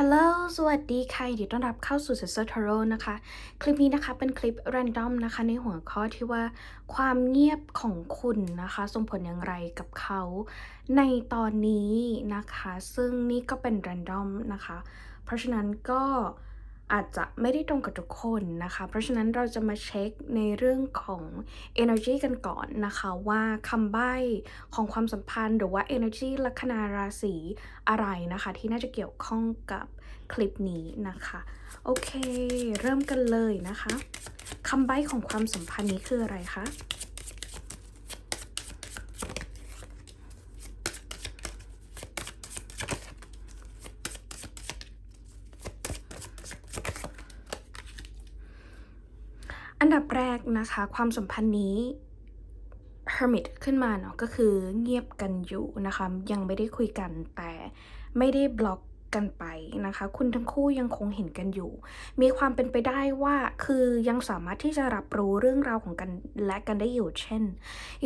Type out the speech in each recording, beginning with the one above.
ฮัลโหล สวัสดีค่ะยินดีต้อนรับเข้าสู่ Sister Tarot นะคะ คลิปนี้นะคะเป็นคลิปแรนดอมนะคะ ในหัวข้อที่ว่าความเงียบของคุณนะคะ ส่งผลอย่างไรกับเขาในตอนนี้นะคะ ซึ่งนี่ก็เป็นแรนดอมนะคะ เพราะฉะนั้นก็ อาจจะไม่ได้ตรงกับทุกคนนะคะ เพราะฉะนั้นเราจะมาเช็คในเรื่องของ energy กันก่อนนะคะว่าคำใบ้ของความสัมพันธ์หรือว่า energy ลัคนาราศีอะไรนะคะ ที่น่าจะเกี่ยวข้องกับคลิปนี้นะคะ โอเค เริ่มกันเลยนะคะคำใบ้ของความสัมพันธ์นี้คืออะไรคะ อันดับแรก นะคะ ความสัมพันธ์นี้ hermit ขึ้นมาเนาะก็คือเงียบกันอยู่นะคะ ยังไม่ได้คุยกันแต่ไม่ได้บล็อก กันไปนะคะ คุณทั้งคู่ยังคงเห็นกันอยู่ มีความเป็นไปได้ว่าคือยังสามารถที่จะรับรู้เรื่องราวของกันและกันได้อยู่เช่น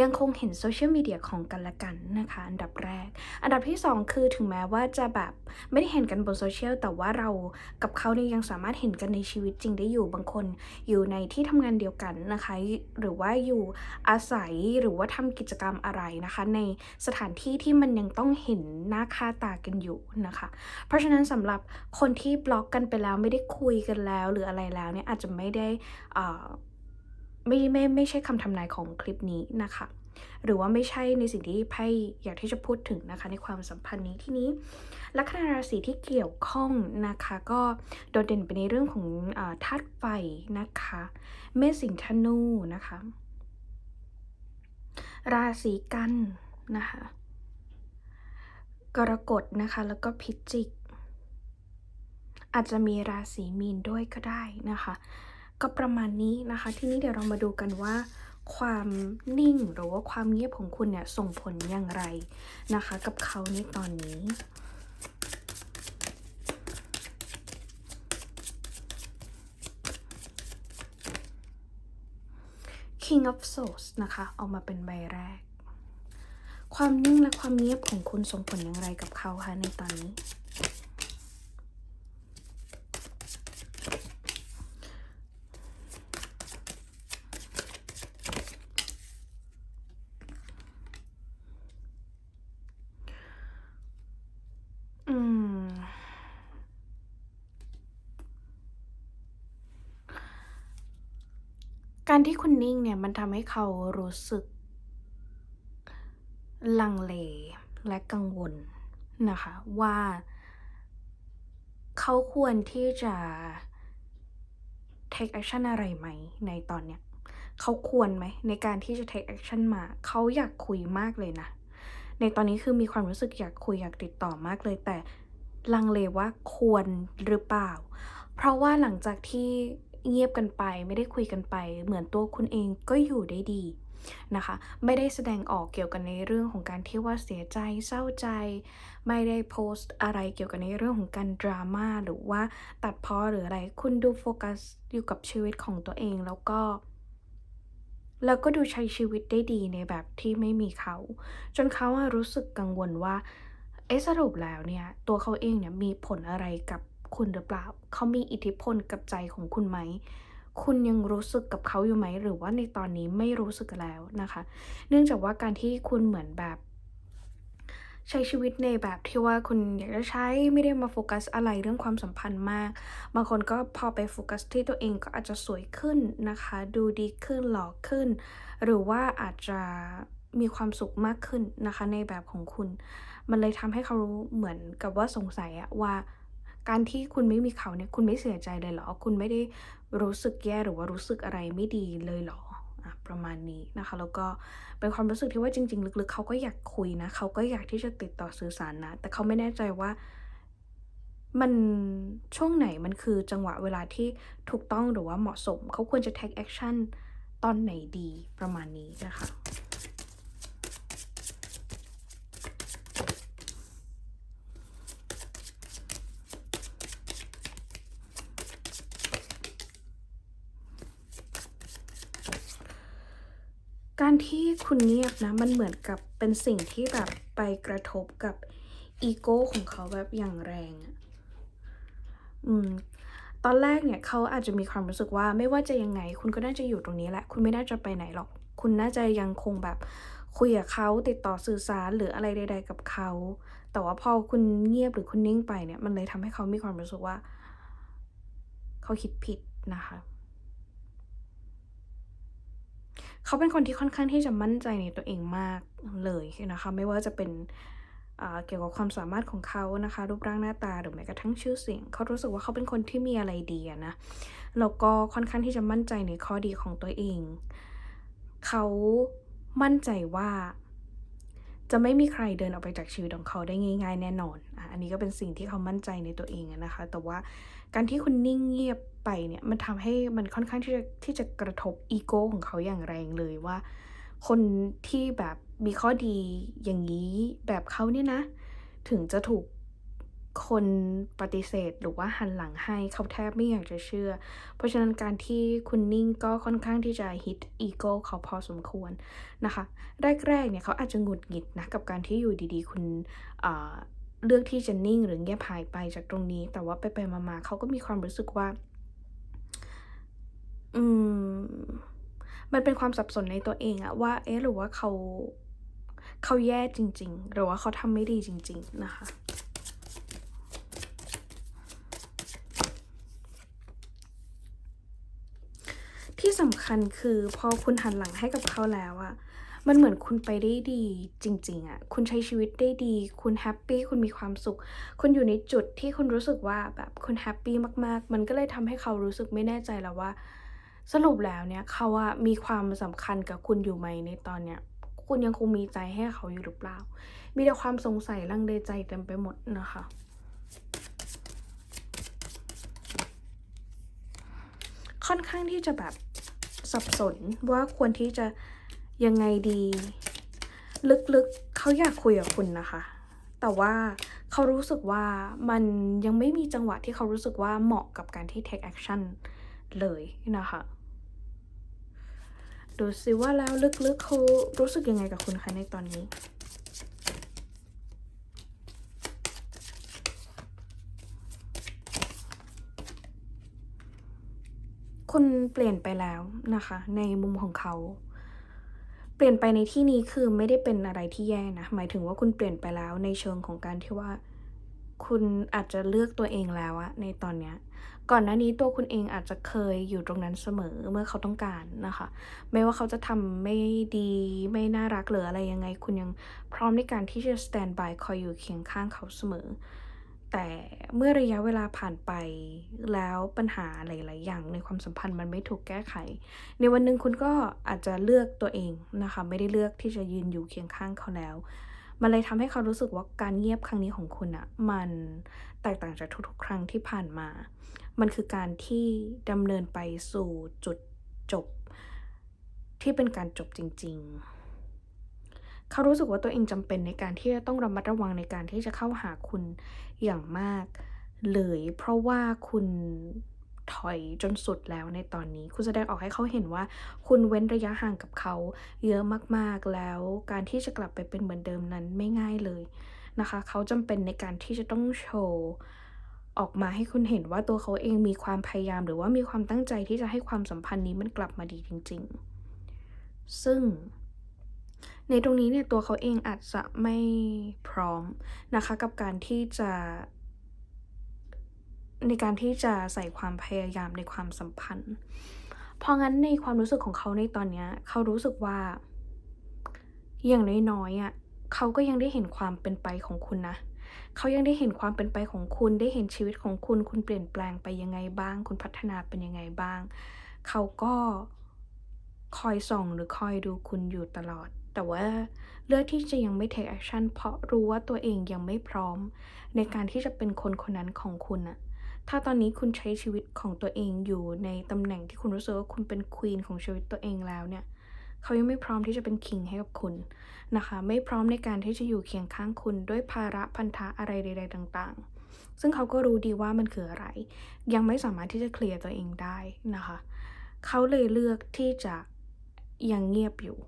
ยังคงเห็นโซเชียลมีเดียของกันและกันนะคะ อันดับแรก อันดับที่ 2 คือถึงแม้ว่าจะแบบไม่ได้เห็นกันบนโซเชียลแต่ว่าเรากับเขาเนี่ยยังสามารถเห็นกันในชีวิตจริงได้อยู่บางคนอยู่ในที่ทำงานเดียวกันนะคะ หรือว่าอยู่อาศัยหรือว่าทำกิจกรรมอะไรนะคะ ในสถานที่ที่มันยังต้องเห็นหน้าค่าตากันอยู่นะคะเพราะราะฉะนั้นสำหรับคนที่บล็อกกันไปแล้วไม่ได้คุยกันแล้ว หรืออะไรแล้วเนี่ยอาจจะไม่ได้อ่ไม่ไม่ไม่ใช่คำทำนายของคลิปนี้นะคะ หรือว่าไม่ใช่ในสิ่งที่ไพ่อยากที่จะพูดถึงนะคะ ในความสัมพันธ์นี้ที่นี้ลัคนาราศีที่เกี่ยวข้องนะคะ ก็โดดเด่นไปในเรื่องของธาตุไฟนะคะ เมษสิงธนูนะคะ ราศีกันนะคะกรกฎนะคะแล้วก็พิจิก อาจจะมีราศีมีนด้วยก็ได้นะคะ ก็ประมาณนี้นะคะ ทีนี้เดี๋ยวเรามาดูกันว่า ความนิ่งหรือว่าความเงียบของคุณเนี่ยส่งผลอย่างไรนะคะ กับเขาในตอนนี้ King of Swords นะคะออกมาเป็นใบแรก ความนิ่งและความเงียบของคุณส่งผลอย่างไรกับเขาคะในตอนนี้ อืม การที่คุณนิ่งเนี่ยมันทำให้เขารู้สึก ลังเลและกังวลนะคะว่าเขาควรที่จะ take action อะไรไหมในตอนเนี้ยเขาควรไหมในการที่จะ take action มา เขาอยากคุยมากเลยนะ ในตอนนี้คือมีความรู้สึกอยากคุยอยากติดต่อมากเลย แต่ลังเลว่าควรหรือเปล่า เพราะว่าหลังจากที่ เงียบกันไป ไม่ได้คุยกันไป เหมือนตัวคุณเองก็อยู่ได้ดีนะคะ ไม่ได้แสดงออกเกี่ยวกับในเรื่องของการที่ว่าเสียใจเศร้าใจ ไม่ได้โพสต์อะไรเกี่ยวกับในเรื่องของการดราม่าหรือว่าตัดพ้อหรืออะไร คุณดูโฟกัสอยู่กับชีวิตของตัวเองแล้วก็ แล้วก็ดูใช้ชีวิตได้ดีในแบบที่ไม่มีเขา จนเขารู้สึกกังวลว่าเอะสรุปแล้วเนี่ย ตัวเขาเองเนี่ยมีผลอะไรกับ คุณหรือเปล่า เขามีอิทธิพลกับใจของคุณไหม คุณยังรู้สึกกับเขาอยู่ไหม หรือว่าในตอนนี้ไม่รู้สึกแล้วนะคะ เนื่องจากว่าการที่คุณเหมือนแบบใช้ชีวิตในแบบที่ว่าคุณอยากจะใช้ไม่ได้มาโฟกัสอะไรเรื่องความสัมพันธ์มาก บางคนก็พอไปโฟกัสที่ตัวเองก็อาจจะสวยขึ้นนะคะ ดูดีขึ้นหล่อขึ้น หรือว่าอาจจะมีความสุขมากขึ้นนะคะในแบบของคุณ มันเลยทำให้เขารู้เหมือนกับว่าสงสัยอะว่า การที่คุณไม่มีเขาเนี่ยคุณไม่เสียใจเลยเหรอ คุณไม่ได้รู้สึกแย่หรือว่ารู้สึกอะไรไม่ดีเลยเหรอประมาณนี้นะคะ แล้วก็เป็นความรู้สึกที่ว่าจริง ๆ ลึกๆ เขาก็อยากคุยนะเขาก็อยากที่จะติดต่อสื่อสารนะ แต่เขาไม่แน่ใจว่ามันช่วงไหนมันคือจังหวะเวลาที่ถูกต้องหรือว่าเหมาะสม เขาควรจะ take action ตอนไหนดีประมาณนี้นะคะ การที่คุณเงียบนะมันเหมือนกับเป็นสิ่งที่แบบไปกระทบกับอีโก้ของเขาแบบอย่างแรงอะอืมตอนแรกเนี่ยเขาอาจจะมีความรู้สึกว่าไม่ว่าจะยังไง คุณก็น่าจะอยู่ตรงนี้แหละ คุณไม่น่าจะไปไหนหรอก คุณน่าจะยังคงแบบคุยกับเขาติดต่อสื่อสารหรืออะไรใด ๆ กับเขา แต่ว่าพอคุณเงียบหรือคุณนิ่งไปเนี่ย มันเลยทำให้เขามีความรู้สึกว่า เขาคิดผิดนะคะ เขาเป็นคนที่ค่อนข้างที่จะมั่นใจในตัวเองมากเลยนะคะไม่ว่าจะเป็นเกี่ยวกับความสามารถของเขานะคะ รูปร่างหน้าตาหรือแม้กระทั่งชื่อเสียง เขารู้สึกว่าเขาเป็นคนที่มีอะไรดีนะแล้วก็ค่อนข้างที่จะมั่นใจในข้อดีของตัวเอง เขามั่นใจว่า จะไม่มีใครเดินออกไปจากชีวิตของเขาได้ง่าย ๆ แน่นอน อันนี้ก็เป็นสิ่งที่เขามั่นใจในตัวเองนะคะ แต่ว่าการที่คุณนิ่งเงียบไปเนี่ย มันทำให้มันค่อนข้างที่จะที่จะกระทบอีโก้ของเขาอย่างแรงเลยว่า คนที่แบบมีข้อดีอย่างงี้แบบเขาเนี่ยนะ ถึงจะถูก คนปฏิเสธหรือว่าหันหลังให้เขาแทบไม่อยากจะเชื่อ เพราะฉะนั้นการที่คุณนิ่งก็ค่อนข้างที่จะ hit อีโก้เขาพอสมควรนะคะ แรกๆเนี่ยเขาอาจจะหงุดหงิดนะกับการที่อยู่ดีๆ คุณเลือกที่จะนิ่งหรือเงียบหายไปจากตรงนี้ แต่ว่าไปๆมาๆเขาก็มีความรู้สึกว่า อืม มันเป็นความสับสนในตัวเองอะว่า เอ๊ะหรือว่าเขาเขาแย่จริง ๆ หรือว่าเขาทำไม่ดีจริง ๆ นะคะ ที่ สำคัญคือพอคุณหันหลังให้กับเขาแล้วอะมันเหมือนคุณไปได้ดีจริง ๆอะคุณใช้ชีวิตได้ดี คุณแฮปปี้คุณมีความสุข คุณอยู่ในจุดที่คุณรู้สึกว่าแบบคุณแฮปปี้มากๆ มันก็เลยทำให้เขารู้สึกไม่แน่ใจแล้วว่า สรุปแล้วเนี่ยเขาอะมีความสำคัญกับคุณอยู่ไหมในตอนเนี้ยคุณยังคงมีใจให้เขาอยู่หรือเปล่า มีแต่ความสงสัยลังเลใจเต็มไปหมดนะคะ ค่อนข้างที่จะแบบ สับสนว่าควรที่จะยังไงดี ลึกๆเขาอยากคุยกับคุณนะคะ แต่ว่าเขารู้สึกว่ามันยังไม่มีจังหวะที่เขารู้สึกว่าเหมาะกับการที่ take action เลยนะคะ ดูสิว่าแล้วลึกๆเขารู้สึกยังไงกับคุณคะในตอนนี้? คุณเปลี่ยนไปแล้วนะคะ ในมุมของเขา เปลี่ยนไปในที่นี้คือไม่ได้เป็นอะไรที่แย่นะ หมายถึงว่าคุณเปลี่ยนไปแล้วในเชิงของการที่ว่า คุณอาจจะเลือกตัวเองแล้วอะในตอนเนี้ย ก่อนหน้านี้ตัวคุณเองอาจจะเคยอยู่ตรงนั้นเสมอเมื่อเขาต้องการนะคะ ไม่ว่าเขาจะทำไม่ดีไม่น่ารักหรืออะไรยังไง คุณยังพร้อมในการที่จะสแตนด์บายคอยอยู่เคียงข้างเขาเสมอ แต่เมื่อระยะเวลาผ่านไปแล้วปัญหาหลาย ๆ อย่างในความสัมพันธ์มันไม่ถูกแก้ไข ในวันหนึ่งคุณก็อาจจะเลือกตัวเองนะคะ ไม่ได้เลือกที่จะยืนอยู่เคียงข้างเขาแล้ว มันเลยทำให้เขารู้สึกว่าการเงียบครั้งนี้ของคุณน่ะมันแตกต่างจากทุก ๆ ครั้งที่ผ่านมา มันคือการที่ดำเนินไปสู่จุดจบ ที่เป็นการจบจริง ๆ เขารู้สึกว่าตัวเองจำเป็นในการที่จะต้องระมัดระวังในการที่จะเข้าหาคุณอย่างมากเลย เพราะว่าคุณถอยจนสุดแล้วในตอนนี้ คุณแสดงออกให้เขาเห็นว่า คุณเว้นระยะห่างกับเขาเยอะมากๆแล้ว การที่จะกลับไปเป็นเหมือนเดิมนั้นไม่ง่ายเลยนะคะ เขาจำเป็นในการที่จะต้องโชว์ออกมาให้คุณเห็นว่าตัวเขาเองมีความพยายาม หรือว่ามีความตั้งใจที่จะให้ความสัมพันธ์นี้มันกลับมาดีจริง ๆ ซึ่ง ในตรงนี้เนี่ยตัวเขาเองอาจจะไม่พร้อมนะคะกับการที่จะในการที่จะใส่ความพยายามในความสัมพันธ์ เพราะงั้นในความรู้สึกของเขาในตอนเนี้ยเขารู้สึกว่า อย่างน้อยๆอะเขาก็ยังได้เห็นความเป็นไปของคุณนะ เขายังได้เห็นความเป็นไปของคุณ ได้เห็นชีวิตของคุณ คุณเปลี่ยนแปลงไปยังไงบ้าง คุณพัฒนาเป็นยังไงบ้าง เขาก็คอยส่องหรือคอยดูคุณอยู่ตลอด แต่ว่าเลือกที่จะยังไม่ take action เพราะรู้ว่าตัวเองยังไม่พร้อม ในการที่จะเป็นคนคนนั้นของคุณน่ะถ้าตอนนี้คุณใช้ชีวิตของตัวเองอยู่ในตำแหน่งที่คุณรู้สึกว่าคุณเป็น Queen ของชีวิตตัวเองแล้วเนี่ยเขายังไม่พร้อมที่จะเป็น King ให้กับคุณนะคะ ไม่พร้อมในการที่จะอยู่เคียงข้างคุณด้วยภาระพันธะอะไรใด ๆ ต่าง ๆ ซึ่งเขาก็รู้ดีว่ามันคืออะไร ยังไม่สามารถที่จะเคลียร์ตัวเองได้นะคะ เขาเลยเลือกที่จะยังเงียบอยู่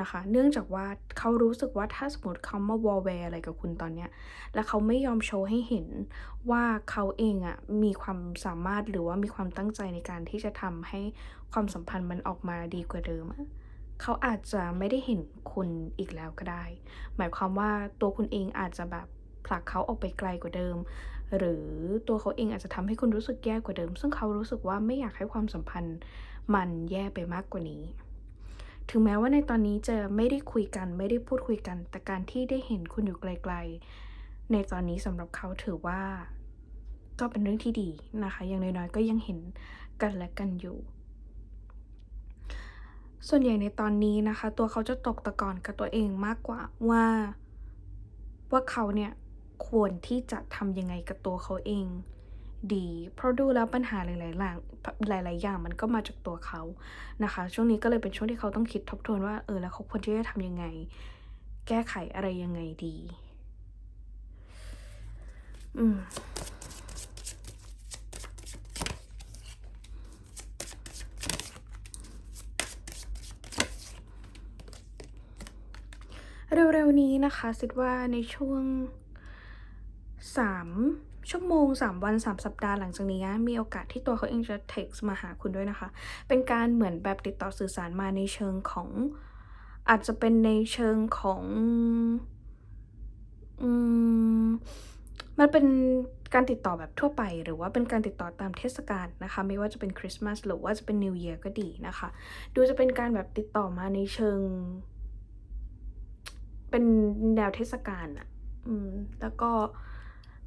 นะคะ เนื่องจากว่าเขารู้สึกว่าถ้าสมมติเขามาวอลแวร์อะไรกับคุณตอนเนี้ย แล้วเขาไม่ยอมโชว์ให้เห็นว่าเขาเองอะมีความสามารถหรือว่ามีความตั้งใจในการที่จะทำให้ความสัมพันธ์มันออกมาดีกว่าเดิมเขาอาจจะไม่ได้เห็นคุณอีกแล้วก็ได้ หมายความว่าตัวคุณเองอาจจะแบบผลักเขาออกไปไกลกว่าเดิม หรือตัวเขาเองอาจจะทำให้คุณรู้สึกแย่กว่าเดิม ซึ่งเขารู้สึกว่าไม่อยากให้ความสัมพันธ์มันแย่ไปมากกว่านี้ ถึงแม้ว่าในตอนนี้จะไม่ได้คุยกันไม่ได้พูดคุยกัน แต่การที่ได้เห็นคุณอยู่ไกล ๆ ในตอนนี้สำหรับเขาถือว่า ก็เป็นเรื่องที่ดีนะคะ อย่างน้อยๆก็ยังเห็นกันและกันอยู่ ส่วนใหญ่ในตอนนี้นะคะ ตัวเขาจะตกตะกอนกับตัวเองมากกว่าว่า ว่าเขาเนี่ยควรที่จะทำยังไงกับตัวเขาเอง ดี เพราะดูแล้วปัญหาหลายๆอย่างหลาย ๆ อย่างมันก็มาจากตัวเขานะคะ ช่วงนี้ก็เลยเป็นช่วงที่เขาต้องคิดทบทวนว่าเออแล้วเขาควรที่จะทำยังไง แก้ไขอะไรยังไงดี อืมเร็วๆนี้นะคะคิดว่าในช่วง 3 ชั่วโมง 3 วัน 3 สัปดาห์หลังจากนี้มีโอกาสที่ตัวเขาเองจะ text มาหาคุณด้วยนะคะ เป็นการเหมือนแบบติดต่อสื่อสารมาในเชิงของ อาจจะเป็นในเชิงของอืมมันเป็นการติดต่อแบบทั่วไป หรือว่าเป็นการติดต่อตามเทศกาลนะคะ ไม่ว่าจะเป็นคริสต์มาสหรือว่าจะเป็นนิว Year ก็ดีนะคะ ดูจะเป็นการแบบติดต่อมาในเชิง เป็นแนวเทศกาลอะอืม แล้วก็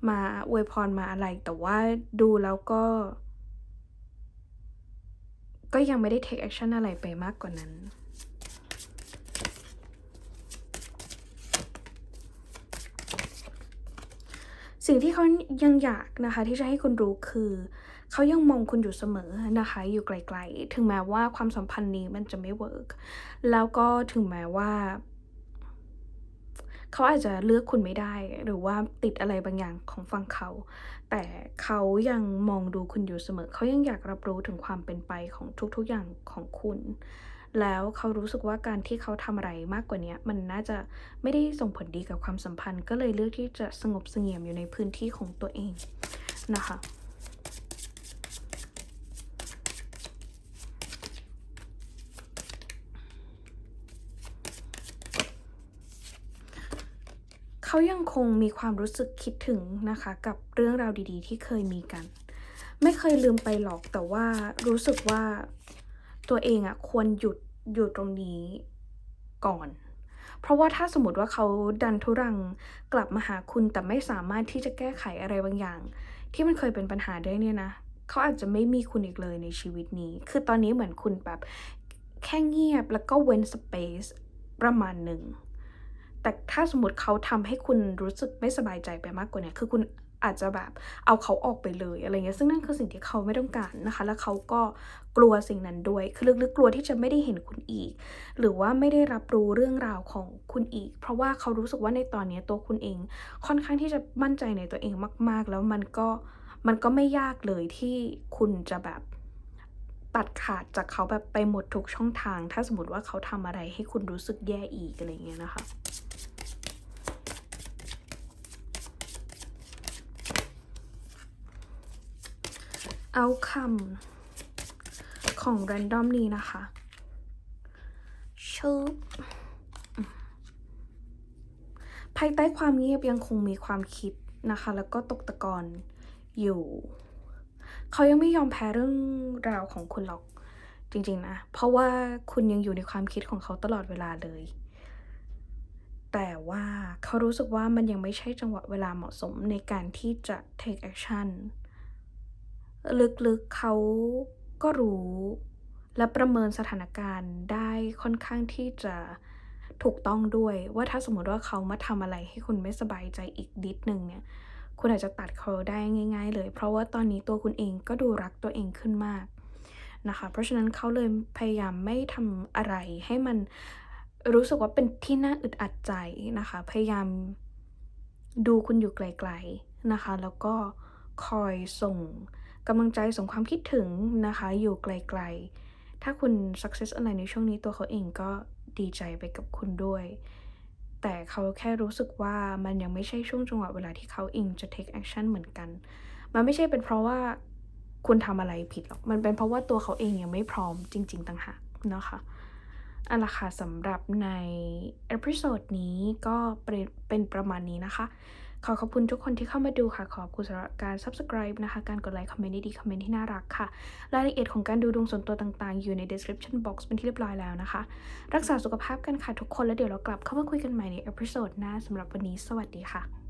มาอวยพรมาอะไร แต่ว่าดูแล้วก็ ก็ยังไม่ได้ take action อะไรไปมากกว่านั้นสิ่งที่เขายังอยากนะคะที่จะให้คุณรู้คือเขายังมองคุณอยู่เสมอนะคะ อยู่ไกลๆ ถึงแม้ว่าความสัมพันธ์นี้มันจะไม่เวิร์กแล้วก็ถึงแม้ว่า เขาอาจจะเลือกคุณไม่ได้ หรือว่าติดอะไรบางอย่างของฝั่งเขา แต่เขายังมองดูคุณอยู่เสมอ เขายังอยากรับรู้ถึงความเป็นไปของทุกๆอย่างของคุณ แล้วเขารู้สึกว่าการที่เขาทำอะไรมากกว่านี้มันน่าจะไม่ได้ส่งผลดีกับความสัมพันธ์ ก็เลยเลือกที่จะสงบเสงี่ยมอยู่ในพื้นที่ของตัวเองนะคะ เขายังคงมีความรู้สึกคิดถึงนะคะ กับเรื่องราวดีๆ ที่เคยมีกัน ไม่เคยลืมไปหรอกแต่ว่ารู้สึกว่าตัวเองอะควรหยุดอยู่ตรงนี้ก่อน เพราะว่าถ้าสมมติว่าเขาดันทุรังกลับมาหาคุณแต่ไม่สามารถที่จะแก้ไขอะไรบางอย่าง ที่มันเคยเป็นปัญหาได้เนี่ยนะเขาอาจจะไม่มีคุณอีกเลยในชีวิตนี้ คือตอนนี้เหมือนคุณแบบแค่เงียบแล้วก็เว้นสเปซประมาณหนึ่ง แต่ถ้าสมมติเขาทำให้คุณรู้สึกไม่สบายใจไปมากกว่านี้คือคุณอาจจะแบบเอาเขาออกไปเลยอะไรเงี้ยซึ่งนั่นคือสิ่งที่เขาไม่ต้องการนะคะ แล้วเขาก็กลัวสิ่งนั้นด้วยคือลึกๆกลัวที่จะไม่ได้เห็นคุณอีก หรือว่าไม่ได้รับรู้เรื่องราวของคุณอีก เพราะว่าเขารู้สึกว่าในตอนนี้ตัวคุณเอง ค่อนข้างที่จะมั่นใจในตัวเองมาก ๆ แล้วมันก็มันก็ไม่ยากเลยที่คุณจะแบบตัดขาดจากเขาแบบไปหมดทุกช่องทาง ถ้าสมมติว่าเขาทำอะไรให้คุณรู้สึกแย่อีกอะไรเงี้ยนะคะ เอาคำของ random นี้นะคะชุบภายใต้ความเงียบยังคงมีความคิดนะคะ แล้วก็ตกตะกอนอยู่ เขายังไม่ยอมแพ้เรื่องราวของคุณหรอกจริงๆนะ เพราะว่าคุณยังอยู่ในความคิดของเขาตลอดเวลาเลย แต่ว่าเขารู้สึกว่ามันยังไม่ใช่จังหวะเวลาเหมาะสมในการที่จะ take action ลึกๆเขาก็รู้ และประเมินสถานการณ์ได้ค่อนข้างที่จะถูกต้องด้วยว่าถ้าสมมติว่าเขามาทำอะไรให้คุณไม่สบายใจอีกนิดนึงเนี่ยคุณอาจจะตัดเขาได้ง่าย ๆ เลย เพราะว่าตอนนี้ตัวคุณเองก็ดูรักตัวเองขึ้นมากนะคะ เพราะฉะนั้นเขาเลยพยายามไม่ทำอะไรให้มันรู้สึกว่าเป็นที่น่าอึดอัดใจนะคะ พยายามดูคุณอยู่ไกล ๆนะคะ แล้วก็คอยส่ง กำลังใจส่งความคิดถึงนะคะ อยู่ไกลๆ ถ้าคุณ success อะไรในช่วงนี้ตัวเขาเองก็ดีใจไปกับคุณด้วย แต่เขาแค่รู้สึกว่ามันยังไม่ใช่ช่วงจังหวะเวลาที่เขาเองจะ take action เหมือนกัน มันไม่ใช่เป็นเพราะว่าคุณทำอะไรผิดหรอก มันเป็นเพราะว่าตัวเขาเองยังไม่พร้อมจริง ๆ ต่างหากนะคะเอาละค่ะสำหรับในเอพิโซดนี้ก็เป็นประมาณนี้นะคะ ขอขอบคุณทุกคนที่เข้ามาดูค่ะ ขอบคุณสำหรับการ subscribe นะคะ การกดไลค์คอมเมนต์ดีๆคอมเมนต์ที่น่ารักค่ะ รายละเอียดของการดูดวงส่วนตัวต่างๆ อยู่ใน description box เป็นที่เรียบร้อยแล้วนะคะ รักษาสุขภาพกันค่ะทุกคนแล้วเดี๋ยวเรากลับเข้ามาคุยกันใหม่ในเอพิโซดหน้าสำหรับวันนี้สวัสดีค่ะ